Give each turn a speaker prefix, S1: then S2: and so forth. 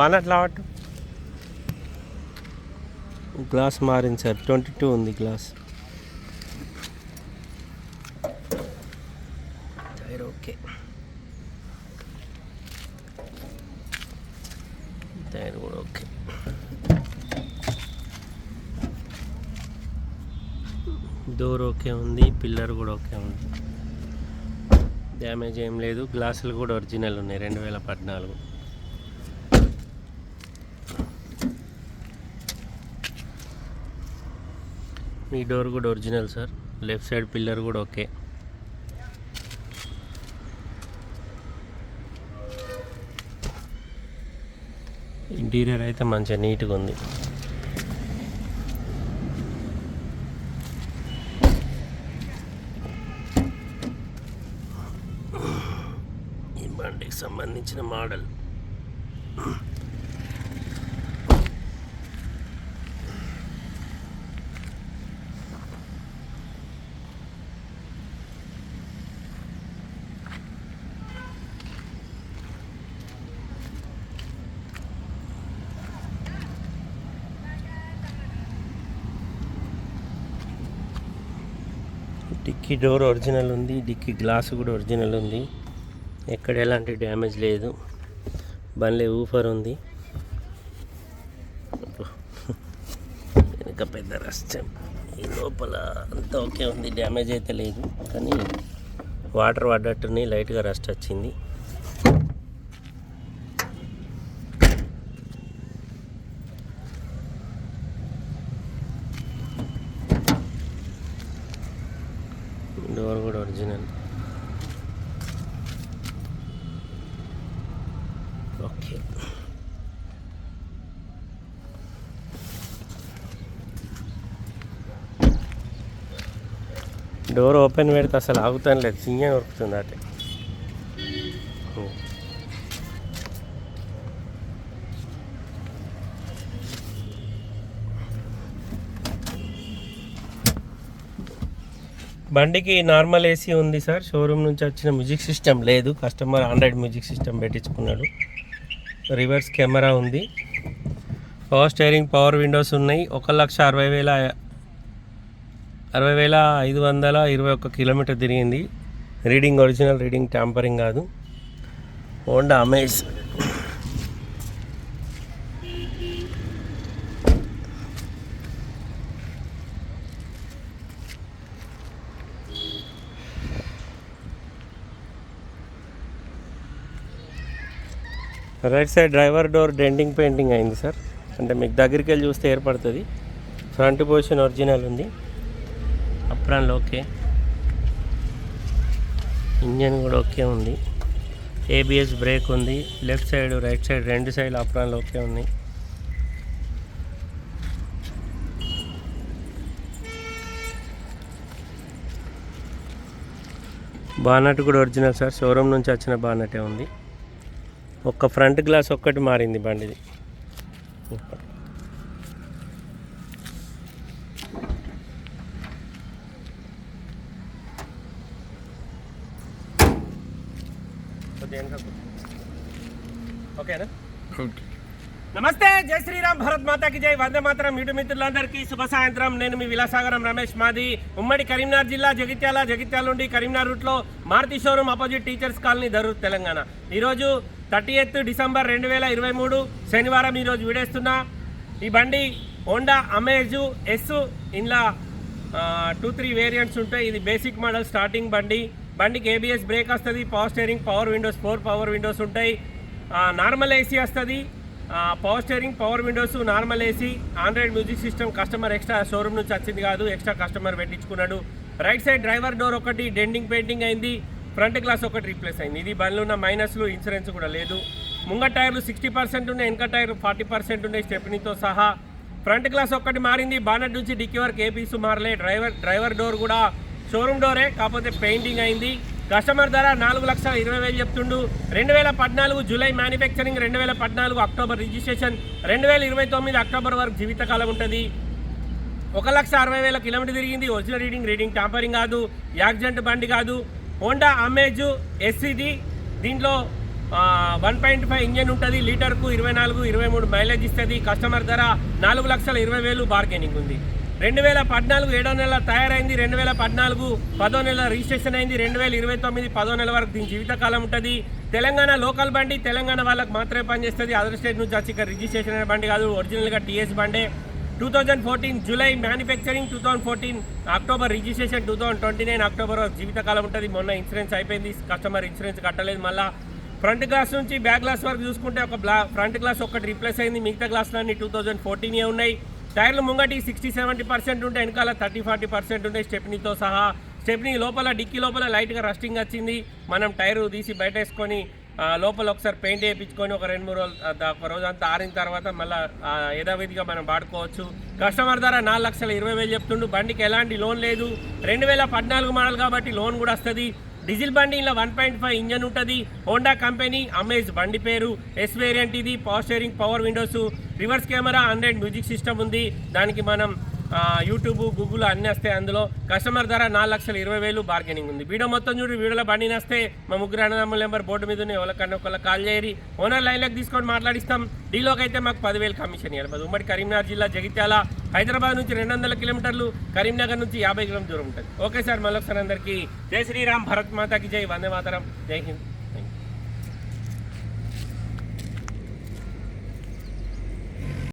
S1: బాగా గ్లాస్ మారింది sir. Twenty two ఉంది గ్లాస్. Tyre okay. టైర్ కూడా ఓకే. డోర్ ఓకే ఉంది పిల్లర్ కూడా ఓకే ఉంది. డ్యామేజ్ ఏం లేదు. గ్లాసులు కూడా ఒరిజినల్ ఉన్నాయి రెండు వేల పద్నాలుగు. మీ డోర్ కూడా original sir. Left side pillar కూడా ఓకే. ఇంటీరియర్ అయితే మంచిగా నీట్గా ఉంది. బండికి సంబంధించిన మోడల్. డిక్కీ డోర్ ఒరిజినల్ ఉంది డిక్కీ గ్లాస్ కూడా ఒరిజినల్ ఉంది. ఎక్కడ ఎలాంటి డ్యామేజ్ లేదు. బండ్లే ఊఫర్ ఉంది. వెనక పెద్ద రష్టం ఈ లోపల అంతా ఓకే ఉంది. డ్యామేజ్ అయితే లేదు. కానీ వాటర్ పడ్డట్టుని లైట్గా రస్ట్ వచ్చింది డోర్ కూడా ఒరిజినల్ ఓకే. డోర్ ఓపెన్ పెడితే అసలు ఆగుతాను లేదు. సింగే ఉరుకుతుంది అటే. బండికి నార్మల్ ఏసీ ఉంది సార్. షోరూమ్ నుంచి వచ్చిన మ్యూజిక్ సిస్టమ్ లేదు. కస్టమర్ ఆండ్రాయిడ్ మ్యూజిక్ సిస్టమ్ పెట్టించుకున్నాడు. రివర్స్ కెమెరా ఉంది. పవర్ స్టైరింగ్ పవర్ విండోస్ ఉన్నాయి. ఒక లక్ష అరవై వేల అరవై వేల ఐదు వందల ఇరవై ఒక్క కిలోమీటర్ తిరిగింది. రీడింగ్ ఒరిజినల్ రీడింగ్ ట్యాంపరింగ్ కాదు. Honda Amaze right side driver door denting painting అయింది సార్. అంటే మీకు దగ్గరికి వెళ్ళి చూస్తే ఏర్పడుతుంది. ఫ్రంట్ పొజిషన్ ఒరిజినల్ ఉంది. అప్రాన్లో ఓకే. ఇంజన్ కూడా ఓకే ఉంది. ఏబిఎస్ బ్రేక్ ఉంది. లెఫ్ట్ సైడ్ రైట్ సైడ్ రెండు సైడ్ అప్రాన్లు ఓకే ఉన్నాయి. బానట్ కూడా ఒరిజినల్ సార్. షోరూమ్ నుంచి వచ్చిన బానటే ఉంది. ఒక్క ఫ్రంట్ గ్లాస్ ఒక్కటి మారింది బండిది. ఓకేనా? నమస్తే జై శ్రీరామ్ భరత్ మాతాకి జై. వందే మాతరం యూటి మిత్రులందరికీ శుభ సాయంత్రం. నేను మీ విలాసాగరం రమేష్ మాది. ఉమ్మడి కరీంనగర్ జిల్లా జగిత్యాల జగిత్యాల నుండి కరీంనగర్ రూట్లో Maruti showroom opposite teachers colony Darur Telangana. ఈరోజు థర్టీ ఎయిత్ డిసెంబర్ రెండు వేల ఇరవై మూడు శనివారం ఈరోజు విడేస్తున్నా. ఈ బండి హోండా అమేజు ఎస్ ఇందులో టూ త్రీ వేరియంట్స్ ఉంటాయి. ఇది బేసిక్ మోడల్ స్టార్టింగ్ బండి. బండికి ఏబిఎస్ బ్రేక్ వస్తుంది power steering power windows four power windows ఉంటాయి. నార్మల్ ఏసీ వస్తుంది. Power steering power windows normal AC Android music system customer extra showroom నుంచి వచ్చింది కాదు ఎక్స్ట్రా కస్టమర్ పెట్టించుకున్నాడు. రైట్ సైడ్ డ్రైవర్ డోర్ ఒకటి డెండింగ్ పెయింటింగ్ అయింది. Front glass ఒకటి replace అయింది. ఇది బండ్లు ఉన్న మైనస్లు ఇన్సూరెన్స్ కూడా లేదు. ముంగ టైర్లు సిక్స్టీ పర్సెంట్ ఉన్నాయి వెనక టైర్ ఫార్టీ పర్సెంట్ ఉన్నాయి స్టెప్నీతో సహా. ఫ్రంట్ గ్లాస్ ఒక్కటి మారింది బానట్ నుంచి డిక్కీ వరకు ఏ పీసు మారలే. డ్రైవర్ డ్రైవర్ డోర్ కూడా షోరూమ్ డోరే కాకపోతే పెయింటింగ్ అయింది. కస్టమర్ ధర నాలుగు లక్షల ఇరవై వేలు చెప్తుండు. రెండు వేల పద్నాలుగు జూలై మ్యానుఫ్యాక్చరింగ్ రెండు వేల పద్నాలుగు అక్టోబర్ రిజిస్ట్రేషన్ రెండు వేల ఇరవై తొమ్మిది అక్టోబర్ వరకు జీవితకాలం ఉంటుంది. ఒక లక్ష అరవై వేల కిలోమీటర్ తిరిగింది. ఒరిజినల్ రీడింగ్ రీడింగ్ టాంపరింగ్ కాదు. యాక్సిడెంట్ బండి కాదు. హోండా అమేజ్ ఎస్సీది దీంట్లో వన్ పాయింట్ ఫైవ్ ఇంజన్ ఉంటుంది లీటర్కు ఇరవై నాలుగు ఇరవై మూడు మైలేజ్ ఇస్తుంది కస్టమర్ ధర నాలుగు లక్షల ఇరవై వేలు బార్గెనింగ్ ఉంది. రెండు వేల పద్నాలుగు ఏడో నెల తయారైంది రెండు వేల పద్నాలుగు పదో నెల రిజిస్ట్రేషన్ అయింది రెండు వేల ఇరవై తొమ్మిది పదో నెల వరకు దీని జీవితకాలం ఉంటుంది. తెలంగాణ లోకల్ బండి తెలంగాణ వాళ్ళకి మాత్రమే పనిచేస్తుంది. అదర్ స్టేట్ నుంచి వచ్చి ఇక్కడ రిజిస్ట్రేషన్ అయిన బండి కాదు ఒరిజినల్గా టీఎస్ బండే. Two thousand fourteen July manufacturing two thousand fourteen October registration two thousand twenty nine October జీవితకాలం ఉంటుంది. మొన్న ఇన్సూరెన్స్ అయిపోయింది. కస్టమర్ ఇన్సూరెన్స్ కట్టలేదు మళ్ళీ. ఫ్రంట్ గ్లాస్ నుంచి బ్యాక్ గ్లాస్ వరకు చూసుకుంటే ఒక బ్లా ఫ్రంట్ గ్లాస్ ఒకటి రీప్లేస్ అయింది. మిగతా గ్లాసులన్నీ టూ థౌజండ్ ఫోర్టీనే ఉన్నాయి. టైర్లు ముంగటి సిక్స్టీ సెవెంటీ పర్సెంట్ ఉంటే వెనకాల థర్టీ ఫార్టీ పర్సెంట్ ఉంటే స్టెప్నీతో సహా. స్టెప్నీ లోపల డిక్కీ లోపల లైట్గా రస్టింగ్ వచ్చింది. మనం టైరు తీసి బయట వేసుకొని లోపల ఒకసారి పెయింట్ వేయించుకొని ఒక రెండు మూడు రోజులు ఒక రోజు అంతా ఆరిన తర్వాత మళ్ళీ యథావిధిగా మనం వాడుకోవచ్చు. కస్టమర్ ధర నాలుగు లక్షల ఇరవై వేలు చెప్తుండు. బండికి ఎలాంటి లోన్ లేదు. రెండు వేల పద్నాలుగు మోడల్ కాబట్టి లోన్ కూడా వస్తుంది. డీజిల్ బండి ఇలా వన్ పాయింట్ ఫైవ్ ఇంజన్ ఉంటుంది. హోండా కంపెనీ అమేజ్ బండి పేరు. ఎస్ వేరియంట్ ఇది. Power steering power windows reverse camera hundred music system ఉంది. దానికి మనం యూట్యూబ్ గూగుల్ అన్నీ వస్తాయి అందులో. కస్టమర్ ధర నాలుగు లక్షల ఇరవై వేలు బార్గెనింగ్ ఉంది. వీడియో మొత్తం చూడు వీడియోలో బండి నస్తే మా ముగ్గురు అన్నదమ్ముల నెంబర్ బోర్డు మీద ఉన్నాయి. ఎవరికన్నా ఒకళ్ళ కాల్ చేయరి. ఓనర్ లైన్లోకి తీసుకొని మాట్లాడిస్తాం. డీలోకి అయితే మాకు పదివేలు కమిషన్ ఇవ్వాలి ఉమ్మడి కరీంనగర్ జిల్లా జగిత్యాల. హైదరాబాద్ నుంచి రెండు వందల కిలోమీటర్లు కరీంనగర్ నుంచి యాభై కిలోమీటర్ దూరం ఉంటుంది. ఓకే సార్ మళ్ళొకసారి అందరికీ జై శ్రీరామ్ భరత్ మాతాకి జై వందే మాతరం జై హింద్.